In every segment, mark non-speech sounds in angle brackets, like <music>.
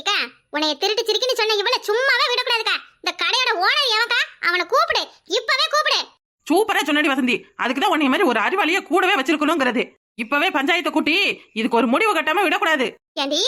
இக்கா உன்னைய திருட்டு சிரிக்கின்னு சொன்ன இவள சும்மாவே விடக்கூடாதுக்கா. இந்த கடையோட ஓனர் எவன்க்கா? அவனை கூப்பிடு. இப்பவே கூப்பிடு. சூப்பரா சொன்னடி வசந்தி. அதுக்கு தான் உன்னை மாதிரி ஒரு அறிவாளிய கூடவே வச்சிருக்கணுங்கிறது. இப்பவே பஞ்சாயத்தை கூட்டி இதுக்கு ஒரு முடிவு கட்டாம விடக்கூடாது. ஏண்டி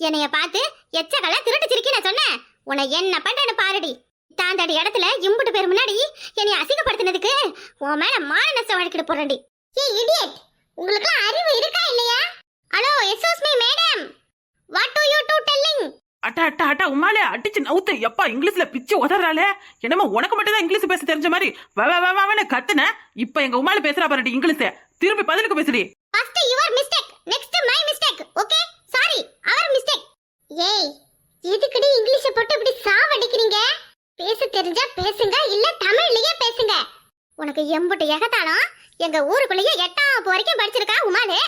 என்னைய பார்த்து எச்சகல திருட்டு சிரிக்கி நான் சொன்னேன். உன்னை என்ன பண்றேன்னு பாருடி. தாண்டடி இடத்துல இம்புட்டு பேர் முன்னாடி என்னை அசிங்கப்படுத்தினதுக்கு உன் மேல மான நஷ்டம் வழக்கிட்டு போறேன்டி. ஏ இடியட் உங்களுக்கு அறிவு இருக்கா இல்லையா? Hello excuse me madam what do you to telling அட்டா அட்டா அட்டா உமாலே அடிச்சு நவுத்து. எப்பா இங்கிலீஷ்ல பிச்சு உதறாளே என்னமோ உனக்கு மட்டும் தான் இங்கிலீஷ் பேச தெரிஞ்ச மாதிரி. வா வா கத்துன. இப்ப எங்க உமால பேசுறா பாருடி இங்கிலீஷ். திரும்பி பதிலுக்கு பேசுடி. First your mistake next my mistake okay sorry our mistake ஏய் எதுக்குடி இங்கிலீஷ போட்டு இப்படி சாவடிக்கிறீங்க? பேச தெரிஞ்சா பேசுங்க இல்ல தமிழ்லயே பேசுங்க. உனக்கு எம்புட்டு எகத்தாலும் எங்க ஊருக்குள்ளேயே எட்டாம் வரைக்கும் படிச்சிருக்கா உமாலே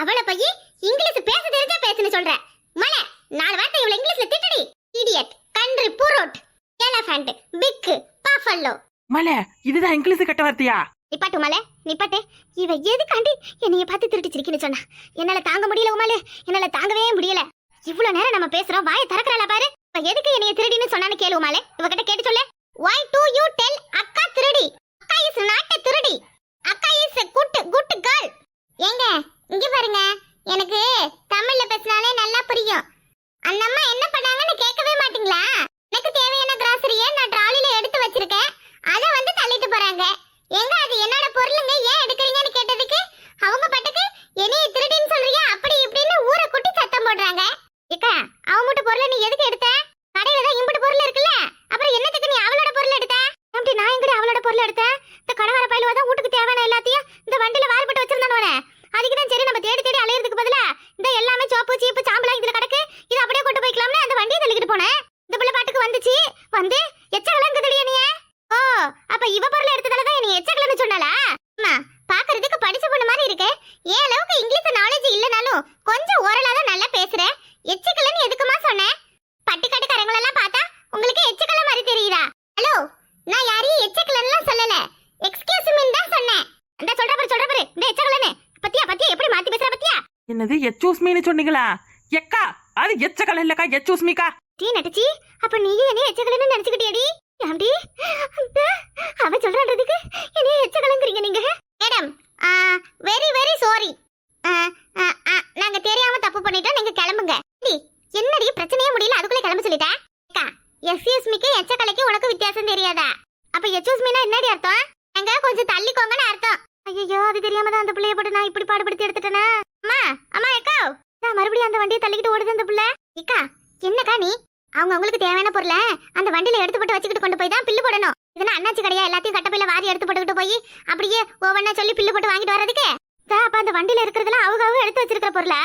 அவளை போய் இங்கிலீஷ் பேச தெரிஞ்சா பேசுன்னு சொல்ற. உமாலே நாலு வார்த்தை இவ்வளவு இங்கிலீஷ்ல திட்டடி. Idiot country brute elephant big buffalo உமாலே இதுதான் இங்கிலீஷ் கட்ட வார்த்தையா? நிப்பாட்டு உமாலே நிப்பாட்டு. இவ எதுக்காண்டி என்னைய பார்த்து திருட்டு சிரிக்கின்னு சொன்னா? என்னால தாங்க முடியல உமாலே. என்னால தாங்கவே முடியல. இவ்வளவு நேரம் நம்ம பேசுறோம் வாயை திறக்கறாளா பாரு. இப்ப எதுக்கு என்னைய திருடின்னு சொன்னான்னு கேளு உமாலே. இவகிட்ட கேட்டு சொல்லு. Why do you tell அக்கா திருடி? அக்கா இஸ் நாட் திருடி. அக்கா இஸ் குட் குட் கேர்ள் ஏங்க இங்க பாருங்க. எனக்கு தமிழ்ல பேசினாலே நல்லா புரியும். அந்த அம்மா என்ன பண்ணாங்கன்னு கேட்கவே மாட்டீங்களா எனக்கு தேவையான கிராசரியை நான் ட்ராலில எடுத்து வச்சிருக்கேன் அதை வந்து தள்ளிட்டு போறாங்க எங்க அது என்னோட பொருளுங்க ஏன் எடுக்கிறீங்கன்னு கேட்டதுக்கு அவங்க பாட்டுக்கு என்னைய திருடின்னு சொல்றீங்க அப்படி இப்படின்னு ஊரை கூட்டி சத்தம் போடுறாங்க இக்கா அவ மட்டும் பொருளை நீ எதுக்கு எடுத்த கடையில தான் இம்புட்டு பொருள் இருக்குல்ல அப்புறம் என்னத்துக்கு நீ அவளோட பொருள் எடுத்த அப்படி நான் எங்கடி அவளோட பொருள் எடுத்தேன் இந்த கடவார பயிலுவா தான் வீட்டுக்கு தேவையான எல்லாத்தையும் இந்த வண்டியில வாரிப்பட்டு வச்சிருந்தானே அதுக்கு தான் சரி நம்ம தேடி தேடி அலையறதுக்கு பதிலா இந்த எல்லாமே சோப்பு சீப்பு சாம்பலா இதுல கிடக்கு இது அப்படியே கொண்டு போய்க்கலாம்னு அந்த வண்டியை தள்ளிக்கிட்டு போனேன் இந்த பிள்ளை பாட்டுக்கு வந்துச்சு வந்து எச்சகலங்குதுடியா நீ ஓ அப்ப இவ பொருள் எடுத்ததால தான் நீ எச்சகலன்னு சொன்னாலா அம்மா பாக்குறதுக்கு படிச்ச பொண்ணு மாதிரி இருக்கு ஏன் அளவுக்கு இங்கிலீஷ் நாலேஜ் இல்லனாலும் கொஞ்சம் ஓரளா தான் நல்லா பேசுற எச்சகலன்னு எதுக்குமா சொன்னேன் பட்டிக்காட்டுக்காரங்களெல்லாம் பார்த்தா உங்களுக்கு எச்சகல மாதிரி தெரியுதா ஹலோ நான் யாரையும் எச்சகலன்னுலாம் சொல்லல எக்ஸ்கியூஸ் மீ தான் சொன்னேன் இந்த சொல்ற பாரு சொல்ற பாரு இந்த எச்சகலன்னு பத்தியா பத்தியா எப்படி மாத்தி பேசுற பத்தியா என்னது எச்சூஸ்மின்னு சொன்னீங்களா? எக்கா அது எச்சக்கல இல்லக்கா எச்சூஸ்மிக்கா டீ நட்டுச்சி அப்ப நீ என்ன எச்சகலன்னு நினைச்சுக்கிட்டியடி? அப்படி அவ சொல்றதுக்கு என்ன எச்சகலங்கிறீங்க நீங்க மேடம் வெரி வெரி சாரி நாங்க தெரியாம தப்பு பண்ணிட்டோம் நீங்க கிளம்புங்க டி, என்னடி பிரச்சனையே முடியல அதுக்குள்ள கிளம்ப சொல்லிட்டேன் அக்கா எஸ்யூஸ் மிக்கு எச்சக்கலைக்கு உனக்கு வித்தியாசம் தெரியாதா அப்ப எஸ்யூஸ் மீனா என்னடி அர்த்தம் எங்க கொஞ்சம் தள்ளிக்கோங்கன்னு அர்த்தம் ஐயோ அது தெரியாம தான் அந்த பிள்ளைய போட்டு நான் இப்படி பாடுபடுத்தி எடுத்துட்டேனா அம்மா அம்மா அக்கா நான் மறுபடியும் அந்த வண்டியை தள்ளிக்கிட்டு ஓடுது அந்த பிள்ளை இக்கா என்னக்கா நீ? அவங்க உங்களுக்கு தேவையான பொருளை அந்த வண்டியில எடுத்து போட்டு வச்சுக்கிட்டு கொண்டு போய் தான் பில்லு போடணும். இதுனா அண்ணாச்சி கடையா? எல்லாத்தையும் கட்டப்பையில வாரி எடுத்து போட்டுக்கிட்டு போய் அப்படியே ஒவ்வொன்னா சொல்லி பில்லு போட்டு வாங்கிட்டு வர்றதுக்கு? தா, அப்ப அந்த வண்டியில இருக்கிறதெல்லாம் அவங்க அவங்க எடுத்து வச்சிருக்கிற பொருளை?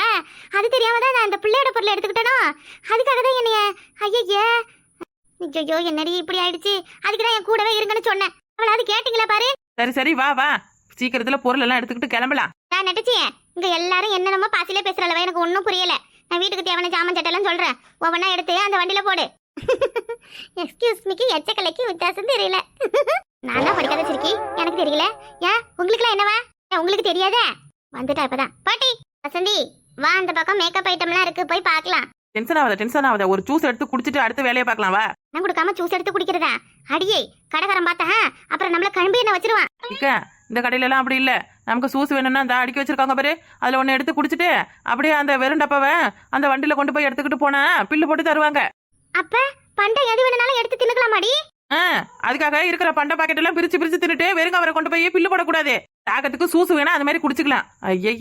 அது தெரியாம தான் நான் அந்த பிள்ளையோட பொருளை எடுத்துக்கிட்டனோ? அதுக்காக தான் என்னைய ஐயய்யே ஐயோ என்னடி இப்படி ஆயிடுச்சு? அதுக்கு தான் என் கூடவே இருங்கன்னு சொன்னேன். அவளாவது கேட்டீங்களா பாரு? சரி சரி வா வா. சீக்கிரத்துல பொருள் எல்லாம் எடுத்துக்கிட்டு கிளம்பலாம். நான் நடிச்சியே இங்க எல்லாரும் என்னென்னமோ பாசிலே பேசுறளவா எனக்கு ஒன்றும் புரியல. நான் வீட்டுக்கு தேவையான ஜாமான் சட்டெல்லாம் சொல்றேன். ஒவ்வொன்றா எடுத்து அந்த வண்டியில போடு. எக்ஸ்கியூஸ் மிக்கு எச்சக்கலைக்கு வித்தியாசம் தெரியல. நான் தான் படிக்காத சிரிக்கி. எனக்கு தெரியல. ஏன்? உங்களுக்குலாம் என்னவா? உங்களுக்கு தெரியாதே? வந்துட்டா இப்பதான். பாட்டி வசந்தி வா அந்த பக்கம் மேக்கப் ஐட்டம்லாம் இருக்கு. போய் பார்க்கலாம். டென்ஷன் ஆகாத டென்ஷன் ஆகாத. ஒரு ஜூஸ் எடுத்து குடிச்சிட்டு அடுத்த வேலையை பார்க்கலாம் வா. நான் கொடுக்காம ஜூஸ் எடுத்து குடிக்கிறதா? அடியே கடைக்காரன் பார்த்தா அப்புறம் நம்மள கழும்பு என்ன வச்சிருவான். இந்த கடையில எல்லாம் அப்படி இல்ல. நமக்கு சூஸ் வேணும்னா அந்த அடிக்க வச்சிருக்காங்க பாரு. அதுல ஒண்ணு எடுத்து குடிச்சிட்டு அப்படியே அந்த வெறும் டப்பாவை அந்த வண்டியில கொண்டு போய் எடுத்துக்கிட்டு போனா பில்லு போட்டு தருவாங்க. அப்ப பண்டை எது வேணும்னாலும் எடுத்து தின்னுக்கலாமாடி? ஆ, அதுக்காக இருக்கிற பண்ட பாக்கெட் எல்லாம் பிரிச்சு பிரிச்சு தின்னுட்டு வெறும் கவரை கொண்டு போய் பில்லு போடக்கூடாது. தாக்கத்துக்கு சூஸ் வேணா அது மாதிரி குடிச்சுக்கலாம். ஐய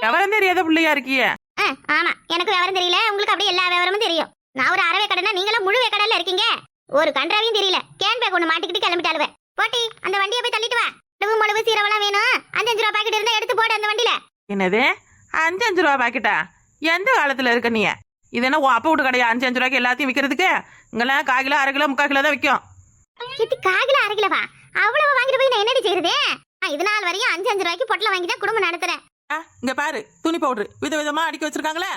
எவரம் தெரியாத பிள்ளையா இருக்கிய. ஆமா. எனக்கு விவரம் தெரியல. உங்களுக்கு அப்படியே எல்லா விவரமும் தெரியும். நான் ஒரு அறவை கடைனா நீங்களும் முழு கடல்ல இருக்கீங்க. ஒரு கன்றாவையும் தெரியல. கேன் பேக் ஒண்ணு மாட்டிக்கிட்டு கிளம்பிட்டாளுவ. போட்டி அந்த வண்டியை போய் தள்ளிட்டு வா. அளவு முளவு சீரவெல்லாம் வேணும். அஞ்சு அஞ்சு ரூபா பாக்கெட் இருந்தா எடுத்து போடு அந்த வண்டியில. என்னது? அஞ்சு அஞ்சு ரூபா பாக்கெட்டா எந்த காலத்துல இருக்க நீ? இது என்ன உன் அப்பா வீட்டு கடையா? அஞ்சு அஞ்சு ரூபாய்க்கு எல்லாத்தையும் விற்கிறதுக்கு இங்கெல்லாம் கால் கிலோ அரை கிலோ முக்கால் கிலோ தான் விற்கும் எத்தி காகில அரை கிலோவா? அவ்வளவு வாங்கிட்டு போய் நான் என்னடி செய்யறது நான் இது நாள் வரையும் அஞ்சு அஞ்சு ரூபாய்க்கு பொட்டலை வாங்கி தான் குடும்பம் நடத்துறேன். ஆ, இங்க பாரு துணி பவுடர். வித விதமா அடிக்க வச்சிருக்காங்களே.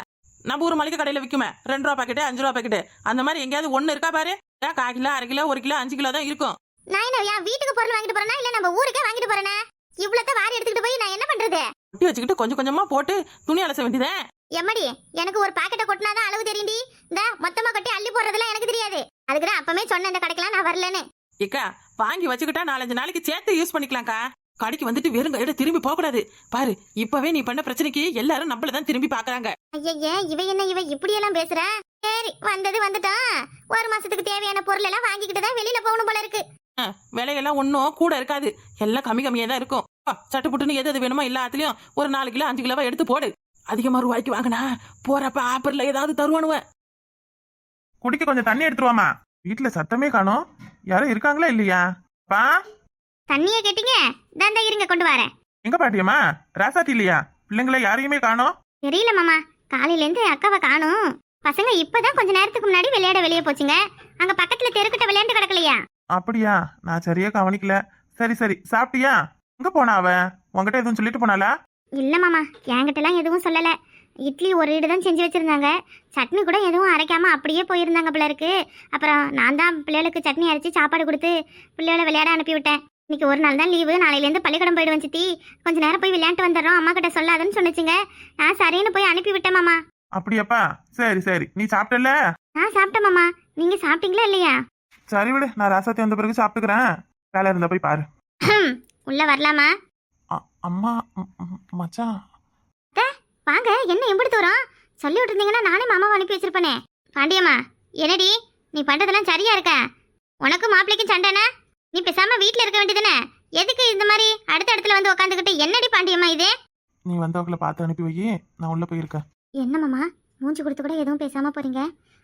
நம்ம ஊர் மளிகை கடையில விக்குமே. ரெண்டு ரூபா பாக்கெட்டு அஞ்சு ரூபா பாக்கெட்டு அந்த மாதிரி எங்கேயாவது ஒண்ணு இருக்கா பாரு? ஏன் கால் கிலோ அரை கிலோ ஒரு கிலோ அஞ்சு கிலோ தான் இருக்கும். நான் என்ன என் வீட்டுக்கு பொருள் வாங்கிட்டு போறேனா? இல்ல நம்ம ஊருக்கே வாங்கிட்டு போறேனா? இவ்வளத்த வாரி எடுத்துக்கிட்டு போய் நான் என்ன பண்றது? ஒட்டி வச்சுக்கிட்டு கொஞ்சம் கொஞ்சமா போட்டு துணி அலச வேண்டியதே எம்மடி எனக்கு ஒரு பாக்கெட்டை கொட்டினாதான் அளவு தெரியும்டி. இந்த மொத்தமா கொட்டி அள்ளி போடுறதுலாம் எனக்கு தெரியாது. அதுக்கு தான் அப்பவே சொன்ன இந்த கடைக்கெல்லாம் நான் வரலன்னு. ஏக்கா வாங்கி வச்சுக்கிட்டா நாலஞ்சு நாளைக்கு சேர்த்து யூஸ் பண்ணிக்கலாம்க்கா. கடைக்கு வந்துட்டு வெறும் கையோட திரும்பி போக கூடாது பாரு இப்பவே நீ பண்ண பிரச்சனைக்கு எல்லாரும் நம்மள தான் திரும்பி பாக்குறாங்க. ஐயய்ய இவ என்ன இவ இப்படி எல்லாம் பேசுற? சரி வந்தது வந்துட்டான் ஒரு மாசத்துக்கு தேவையான பொருள் எல்லாம் வாங்கிக்கிட்டு தான் வெளியில போகணும் போல இருக்கு. விலையெல்லாம் ஒன்றும் கூட இருக்காது. எல்லாம் கம்மி கம்மியா தான் இருக்கும். சட்டு புட்டுன்னு எது எது வேணுமோ எல்லாத்துலயும் ஒரு நாலு கிலோ அஞ்சு கிலோவா எடுத்து போடு. அதிகமா ரூபாய்க்கு வாங்கினா போறப்ப ஆப்பர்ல ஏதாவது தருவானுவ. குடிக்க கொஞ்சம் தண்ணி எடுத்துருவாமா வீட்டுல சத்தமே காணோம். யாரும் இருக்காங்களா இல்லையா? பா. தண்ணிய கேட்டீங்க? தாந்தா இருங்க கொண்டு வரேன். எங்க பாட்டியம்மா? ராசாத்தி இல்லையா? பிள்ளைங்கள யாரையுமே காணோம். தெரியல மாமா. காலையில இருந்து அக்காவை காணும். பசங்க இப்பதான் கொஞ்ச நேரத்துக்கு முன்னாடி விளையாட வெளியே போச்சுங்க. அங்க பக்கத்துல தெருக்கிட்ட விளையாண்டு கிடக்கலையா? அப்படியா? நான் சரியா கவனிக்கல. சரி சரி. சாப்பிட்டியா? எங்க போனா அவ? உன்கிட்ட எதுவும் சொல்லிட்டு போனாளா? இல்ல மாமா. என்கிட்டலாம் எதுவும் சொல்லல. இட்லி ஒரு இடு தான் செஞ்சு வச்சிருந்தாங்க. சட்னி கூட எதுவும் அரைக்காம அப்படியே போயிருந்தாங்க போல இருக்கு. அப்புறம் நான் தான் பிள்ளைகளுக்கு சட்னி அரைச்சி சாப்பாடு கொடுத்து பிள்ளைகளை விளையாட அனுப்பி விட்டேன் இன்னைக்கு ஒரு நாள் தான் லீவு. நாளையிலேருந்து பள்ளிக்கூடம் போயிடுவேன் சித்தி. கொஞ்ச நேரம் போய் விளையாண்டு வந்துடுறோம். அம்மா கிட்ட சொல்லாதன்னு சொன்னுச்சுங்க. நான் சரின்னு போய் அனுப்பி விட்டேன் மாமா. அப்படியாப்பா. சரி சரி. நீ சாப்பிட்டல? நான் சாப்பிட்டேன் மாமா. நீங்க சாப்பிட்டீங்களா இல்லையா? சரி விடு நான் ராசாத்தி வந்த பிறகு சாப்பிட்டுக்கிறேன். வேலை இருந்தா போய் பாரு. உள்ள வரலாமா? அம்மா மச்சான். வாங்க என்ன எப்படி தூரம்? சொல்லி விட்டுருந்தீங்கன்னா நானே மாமாவை அனுப்பி வச்சிருப்பேனே. பாண்டியம்மா என்னடி நீ பண்றதெல்லாம் சரியா இருக்க? உனக்கும் மாப்பிள்ளைக்கும் சண்டைனா? நீ பேசாம வீட்ல இருக்க வேண்டியதுதானே? எதுக்கு இந்த மாதிரி அடுத்த இடத்துல வந்து உட்காந்துக்கிட்டு என்னடி பாண்டியம்மா இது? நீ வந்தவங்களை பார்த்து அனுப்பி வை நான் உள்ள போயிருக்கேன். என்ன மாமா மூஞ்சி கொடுத்து கூட எதுவும் பேசாம போறீங்க?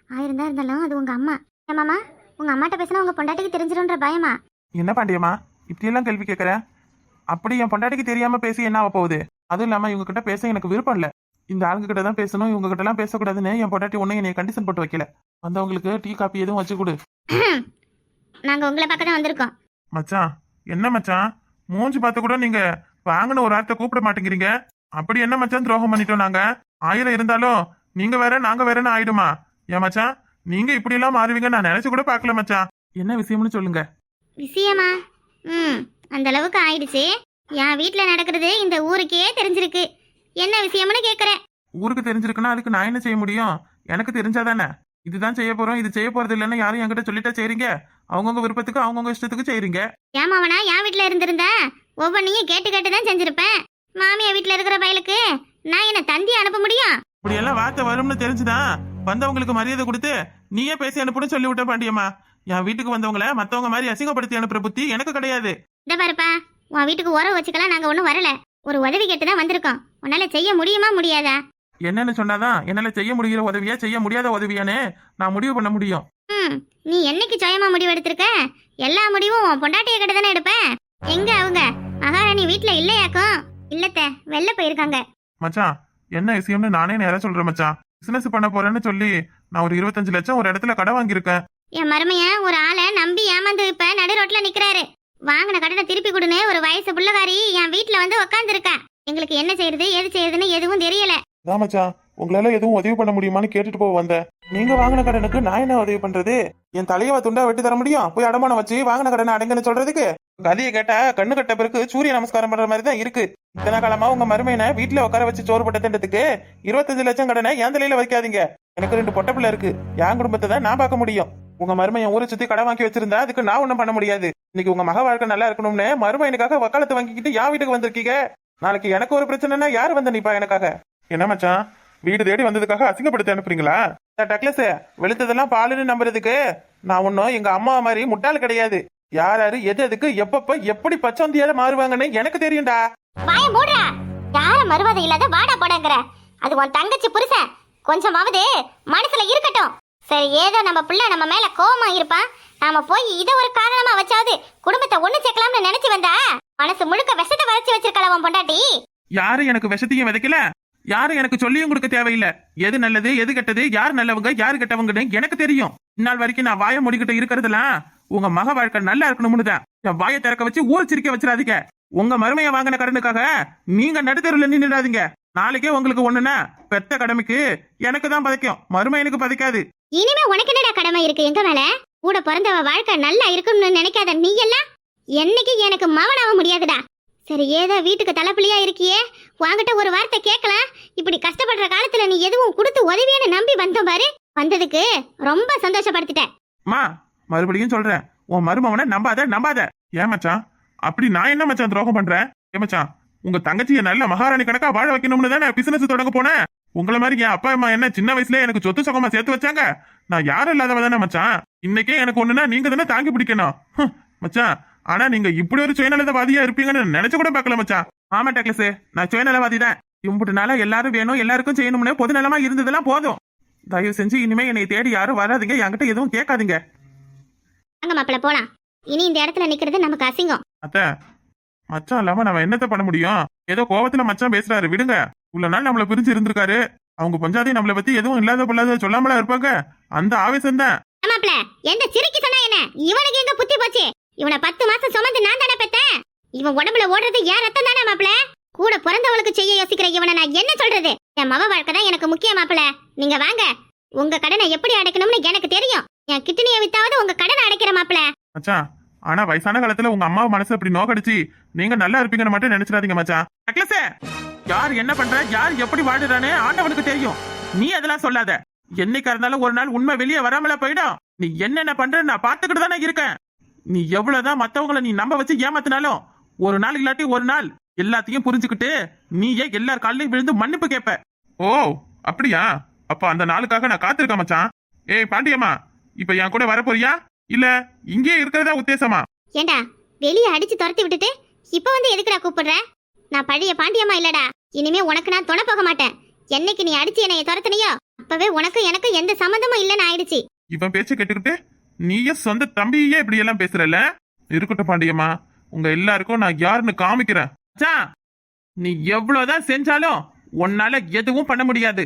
ஆயிரம் தான் இருந்தாலும் அது உங்க அம்மா. மாமா? உங்க அம்மாட்ட பேசினா உங்க பொண்டாட்டிக்கு தெரிஞ்சிடும்ன்ற பயமா? என்ன பாண்டியம்மா? இப்படியெல்லாம் கேள்வி கேட்குற? அப்படி என் பொண்டாட்டிக்கு தெரியாம பேசி என்ன ஆக போகுது அதுவும் இல்லாம இவங்க கிட்ட பேச எனக்கு விருப்பம் இல்ல. இந்த ஆளுங்க கிட்ட தான் பேசணும் இவங்க கிட்ட எல்லாம் பேசக்கூடாதுன்னு என் பொண்டாட்டி ஒன்னும் என்னை கண்டிஷன் போட்டு வைக்கல. வந்தவங்களுக்கு டீ காப்பி எதுவும் வச்சு கொடு. <laughs> நாங்க உங்களை தான் வந்திருக்கோம். மச்சான் என்ன மச்சான்? மூஞ்சி பார்த்து கூட நீங்க வாங்கின ஒரு வார்த்தை கூப்பிட மாட்டேங்கிறீங்க. அப்படி என்ன மச்சான் துரோகம் பண்ணிட்டோம் நாங்க? ஆயிரம் இருந்தாலும் நீங்க வேற நாங்க வேறன்னு ஆயிடுமா? ஏன் மச்சான்? நீங்க இப்படி எல்லாம் மாறுவீங்க நான் நினைச்சு கூட பார்க்கல மச்சான். என்ன விஷயம்னு சொல்லுங்க. விஷயமா? ம் அந்த அளவுக்கு ஆயிடுச்சு. என் வீட்ல நடக்கிறது இந்த ஊருக்கே தெரிஞ்சிருக்கு. என்ன விஷயம்னு கேக்குறேன். ஊருக்கு தெரிஞ்சிருக்குன்னா அதுக்கு நான் என்ன செய்ய முடியும்? எனக்கு தெரிஞ்சாதானே? இதுதான் செய்ய போறோம் இது செய்ய போறது இல்லைன்னு யாரும் என்கிட்ட சொல்லிட்டா செய்றீங்க? அவங்கவுங்க விருப்பத்துக்கு அவங்கவுங்க இஷ்டத்துக்கு செய்றீங்க. ஏமாவனா என் வீட்ல இருந்திருந்தா ஒவ்வொன்றையும் கேட்டு கேட்டு தான் செஞ்சிருப்பேன். மாமியா வீட்ல இருக்கிற பயலுக்கு நான் என்ன தந்தி அனுப்ப முடியும்? இப்படி எல்லாம் வார்த்தை வரும்னு தெரிஞ்சுதான் வந்தவங்களுக்கு மரியாதை கொடுத்து நீயே பேசி அனுப்புன்னு சொல்லி விட்ட பாண்டியம்மா. என் வீட்டுக்கு வந்தவங்கள மத்தவங்க மாதிரி அசிங்கப்படுத்தி அனுப்புற புத்தி எனக்கு கிடையாது. இந்த பாருப்பா உன் வீட்டுக்கு உறவு வச்சுக்கலாம் நாங்க ஒன்றும் வரல. ஒரு உதவி கேட்டு தான் வந்திருக்கோம். உன்னால செய்ய முடியுமா முடியாதா? என்னன்னு சொன்னாதான் என்னால செய்ய முடிகிற உதவியா செய்ய முடியாத உதவியான்னு நான் முடிவு பண்ண முடியும். ம் நீ என்னைக்கு சுயமா முடிவு எடுத்திருக்க? எல்லா முடிவும் உன் பொண்டாட்டிய கிட்ட தானே எடுப்ப? எங்க அவங்க? மகாராணி வீட்ல இல்லையாக்கும்? இல்லத்த வெளில போயிருக்காங்க. மச்சான் என்ன விஷயம்னு நானே நேரா சொல்றேன் மச்சான். பிசினஸ் பண்ண போறேன்னு சொல்லி நான் ஒரு இருபத்தஞ்சு லட்சம் ஒரு இடத்துல கடை வாங்கியிருக்கேன். என் மருமைய ஒரு ஆளை நம்பி ஏமாந்து இப்ப நடு ரோட்ல நிக்கிறாரு. வாங்கின கடனை திருப்பி கொடுன்னு ஒரு வயசு புள்ளகாரி என் வீட்ல வந்து உக்காந்துருக்கா எங்களுக்கு என்ன செய்யறது எது செய்யறதுன்னு எதுவும் தெரியல. மச்சான்? உங்களால எதுவும் உதவி பண்ண முடியுமான்னு கேட்டுட்டு போக வந்தேன் நீங்க வாங்கின கடனுக்கு நான் என்ன உதவி பண்றது? என் தலையவ துண்டா வெட்டி தர முடியும்? போய் அடமானம் வச்சு வாங்கின கடனை அடங்குன்னு சொல்றதுக்கு? கதையை கேட்டா கண்ணு கட்ட பிறகு சூரிய நமஸ்காரம் பண்ற மாதிரி தான் இருக்கு. இத்தனை காலமா உங்க மருமையனை வீட்டுல உட்கார வச்சு சோறு பட்ட திண்டத்துக்கு இருபத்தஞ்சு லட்சம் கடனை என் தலையில வைக்காதீங்க. எனக்கு ரெண்டு பொட்ட பிள்ளை இருக்கு. என் குடும்பத்தை தான் நான் பார்க்க முடியும். உங்க மருமையன் ஊரை சுத்தி கடை வாங்கி வச்சிருந்தா அதுக்கு நான் ஒண்ணும் பண்ண முடியாது. இன்னைக்கு உங்க மக வாழ்க்கை நல்லா இருக்கணும்னு மருமையனுக்காக வக்காலத்தை வாங்கிக்கிட்டு என் வீட்டுக்கு வந்திருக்கீங்க. நாளைக்கு எனக்கு ஒரு பிரச்சனைனா யாரு வந்து நிப்பா எனக்காக? என்ன மச்சான்? வீடு தேடி வந்ததுக்காக அசிங்கப்படுத்தி அனுப்புறீங்களா? டக்லஸ் வெளுத்ததெல்லாம் பாலுன்னு நம்புறதுக்கு நான் ஒன்னும் எங்க அம்மா மாதிரி முட்டாள் கிடையாது. யார் யாரு எது எதுக்கு எப்பப்ப எப்படி பச்சந்தியால மாறுவாங்கன்னு எனக்கு தெரியும்டா. வாய மூடுறா. யார மறுவாதை இல்லாத வாடா போடங்கிற. அது உன் தங்கச்சி புருஷன். கொஞ்சமாவது மனசுல இருக்கட்டும். சரி ஏதோ நம்ம பிள்ளை நம்ம மேல கோவமா இருப்பான். நாம போய் இதை ஒரு காரணமா வச்சாவது குடும்பத்தை ஒண்ணு சேர்க்கலாம்னு நினைச்சு வந்தா மனசு முழுக்க விஷத்தை வரைச்சு வச்சிருக்கல உன் பொண்டாட்டி? யாரும் எனக்கு விஷத்தையும் விதைக்கல? யாரும் எனக்கு சொல்லியும் கொடுக்க தேவையில்லை. எது நல்லது எது கெட்டது யார் நல்லவங்க யாரு கெட்டவங்கன்னு எனக்கு தெரியும். இந்நாள் வரைக்கும் நான் வாயை முடிக்கிட்டு இருக்கிறதெல்லாம் உங்க மக வாழ்க்கை நல்லா இருக்கணும்னு தான். என் வாயை திறக்க வச்சு ஊர் சிரிக்க வச்சிடாதீங்க. உங்க மருமையை வாங்கின கடனுக்காக நீங்க நடுத்தருல நின்னுடாதீங்க. நாளைக்கே உங்களுக்கு ஒண்ணுன்னா பெத்த கடமைக்கு எனக்கு தான் பதைக்கும். மருமையனுக்கு பதைக்காது. இனிமே உனக்கு என்னடா கடமை இருக்கு எங்க மேல? கூட பிறந்தவ வாழ்க்கை நல்லா இருக்கும்னு நினைக்காத நீ எல்லாம் என்னைக்கு எனக்கு மவனாக முடியாதுடா. சரி ஏதோ வீட்டுக்கு தலைப்பிள்ளையா இருக்கியே? வாங்கிட்ட ஒரு வார்த்தை கேட்கலாம் இப்படி கஷ்டப்படுற காலத்துல நீ எதுவும் கொடுத்து உதவியான நம்பி வந்தோம் பாரு. வந்ததுக்கு ரொம்ப சந்தோஷப்படுத்திட்டேன் மா மறுபடியும் சொல்றேன். உன் மருமவனை நம்பாத நம்பாத. ஏன் மச்சான்? அப்படி நான் என்ன மச்சான் துரோகம் பண்றேன்? ஏன் மச்சான் உங்க தங்கச்சியை நல்ல மகாராணி கணக்கா வாழ வைக்கணும்னு தானே பிசினஸ் தொடங்க போனேன் உங்களை மாதிரி என் அப்பா அம்மா என்ன சின்ன வயசுல எனக்கு சொத்து சொகமா சேர்த்து வச்சாங்க? நான் யாரும் இல்லாதவ தானே மச்சான். இன்னைக்கே எனக்கு ஒண்ணுன்னா நீங்க தானே தாங்கி பிடிக்கணும். மச்சான் ஆனா நீங்க இப்படி ஒரு சுயநலவாதியா இருப்பீங்கன்னு நினைச்சு கூட பார்க்கல மச்சான் ஆமா டக்ளஸ் நான் சுயநலவாதி தான் இம்புட்டுனால எல்லாரும் வேணும் எல்லாருக்கும் செய்யணும்னு பொது நலமா இருந்ததெல்லாம் போதும். தயவு செஞ்சு இனிமே என்னை தேடி யாரும் வராதீங்க என்கிட்ட எதுவும் கேட்காதீங்க. வாங்க மாப்பிள்ள போலாம். இனி இந்த இடத்துல நிக்கிறது நமக்கு அசிங்கம். அத்த மச்சான் இல்லாம நம்ம என்னத்த பண்ண முடியும்? ஏதோ கோவத்துல மச்சான் பேசுறாரு விடுங்க. இவ்வளவு நாள் நம்மள பிரிஞ்சு இருந்திருக்காரு. அவங்க பஞ்சாதி நம்மள பத்தி எதுவும் இல்லாத பொல்லாத சொல்லாமலா இருப்பாங்க. அந்த ஆவேசம் தான் மாப்பிள்ள எந்த சிரிக்கி சொன்னா என்ன? இவனுக்கு எங்க புத்தி போச்சு? இவனை பத்து மாசம் சுமந்து நான் தானே பெத்தேன்? இவன் உடம்புல ஓடுறது ஏன் ரத்தம் தானே மாப்பிள? கூட பிறந்தவளுக்கு செய்ய யோசிக்கிற இவனை நான் என்ன சொல்றது? என் மவ வாழ்க்கை தான் எனக்கு முக்கிய மாப்பிள. நீங்க வாங்க. உங்க கடனை எப்படி அடைக்கணும்னு எனக்கு தெரியும். என் கிட்னியை வித்தாவது உங்க கடனை அடைக்கிற மாப்பிள. மச்சான் ஆனா வயசான காலத்துல உங்க அம்மா மனசு அப்படி நோக்கடிச்சு நீங்க நல்லா இருப்பீங்கன்னு மட்டும் நினைச்சிடாதீங்க மச்சான். யார் என்ன பண்ற? யார் எப்படி வாடுறானே ஆண்டவனுக்கு தெரியும். நீ அதெல்லாம் சொல்லாத. என்னைக்கா இருந்தாலும் ஒரு நாள் உண்மை வெளியே வராமல போயிடும். நீ என்னென்ன பண்ற நான் பாத்துக்கிட்டு தானே இருக்கேன். நீ எவ்வளவுதான் மத்தவங்கள நீ நம்ப வச்சு ஏமாத்தினாலும் ஒரு நாள் இல்லாட்டி ஒரு நாள் எல்லாத்தையும் புரிஞ்சுக்கிட்டு நீயே எல்லார் காலையும் விழுந்து மன்னிப்பு கேட்ப. ஓ அப்படியா? அப்ப அந்த நாளுக்காக நான் காத்திருக்கேன் மச்சான். ஏய் பாண்டியம்மா இப்ப என் கூட வரப்போறியா? இல்ல இங்கே இருக்கிறதா உத்தேசமா? ஏண்டா வெளியே அடிச்சு துரத்தி விட்டுட்டு இப்ப வந்து எதுக்குடா கூப்பிடுற? நான் பழைய பாண்டியம்மா இல்லடா. இனிமே உனக்கு நான் துணை போக மாட்டேன். என்னைக்கு நீ அடிச்சு என்னைய துரத்துனியோ அப்பவே உனக்கு எனக்கு எந்த சம்மந்தமும் இல்லைன்னு ஆயிடுச்சு. இவன் பேச்ச கேட்டுக்கிட்டு நீயே சொந்த தம்பியே இப்படி எல்லாம் பேசுறல இருக்கட்டும் பாண்டியம்மா உங்க எல்லாருக்கும் நான் யாருன்னு காமிக்கிறேன். நீ எவ்வளவுதான் செஞ்சாலும் உன்னால எதுவும் பண்ண முடியாது.